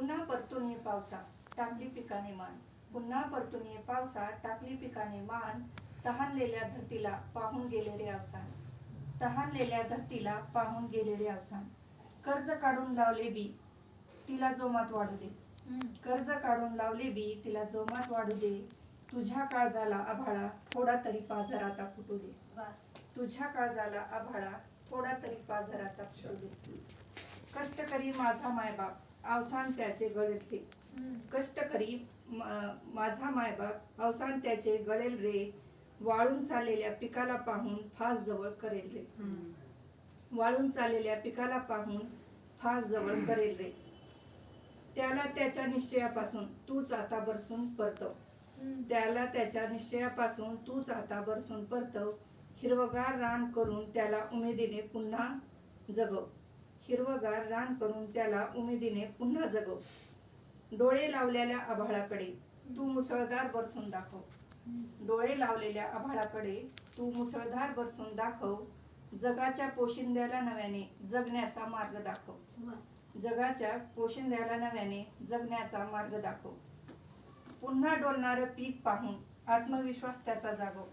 पुन्हा परतून ये पावसा टाकली पिकाने मान. पुन्हा परतून ये पावसा टाकली पिकाने मान. तहानलेल्या धरतीला पाहून गेले रे अवसान. तहानलेल्या धरतीला पाहून गेले रे अवसान. कर्ज काढून लावले बी तिला जोमात वाढू दे. कर्ज काढून लावले बी तिला जोमात वाढू दे. तुझ्या काळजाला आभाळा थोडा तरी पाझर आता फुटू दे. तुझ्या काळजाला आभाळा थोडा तरी पाझर आता फुटू दे. कष्टकरी माझा मायबाप अवसान त्याचे गळेल ते. कष्टकरी म- माझा मायबाप अवसान त्याचे गळेल रे वाळून चाललेल्या पिकाला पाहून फास जवळ करेल रे. वाळून चाललेल्या पिकाला पाहून फास जवळ करेल रे. त्याला त्याच्या निश्चयापासून तूच आता बरसून परतव. त्याला त्याच्या निश्चयापासून तूच आता बरसून परतव. हिरवगार रान करून त्याला उमेदीने पुन्हा जगव. हिरवगार रान करून त्याला उमेदीने पुन्हा जगव. डोळे लावलेल्या आभाळाकडे तू मुसळधार बरसून दाखव. डोळे लावलेल्या आभाळाकडे तू मुसळधार बरसून दाखव. जगाच्या पोशिंद्याला नव्याने जगण्याचा मार्ग दाखव. जगाच्या पोशिंद्याला नव्याने जगण्याचा मार्ग दाखव. पुन्हा डोलणारं पीक पाहून आत्मविश्वास त्याचा जागव.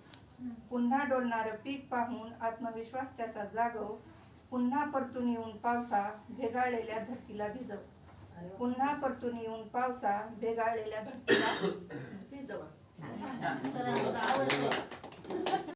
पुन्हा डोलणारं पीक पाहून आत्मविश्वास त्याचा जागव. पुन्हा परतून येऊन पावसा भेगाळलेल्या धरतीला भिजव. पुन्हा परतून येऊन पावसा भेगाळलेल्या धरतीला भिजव. सरांना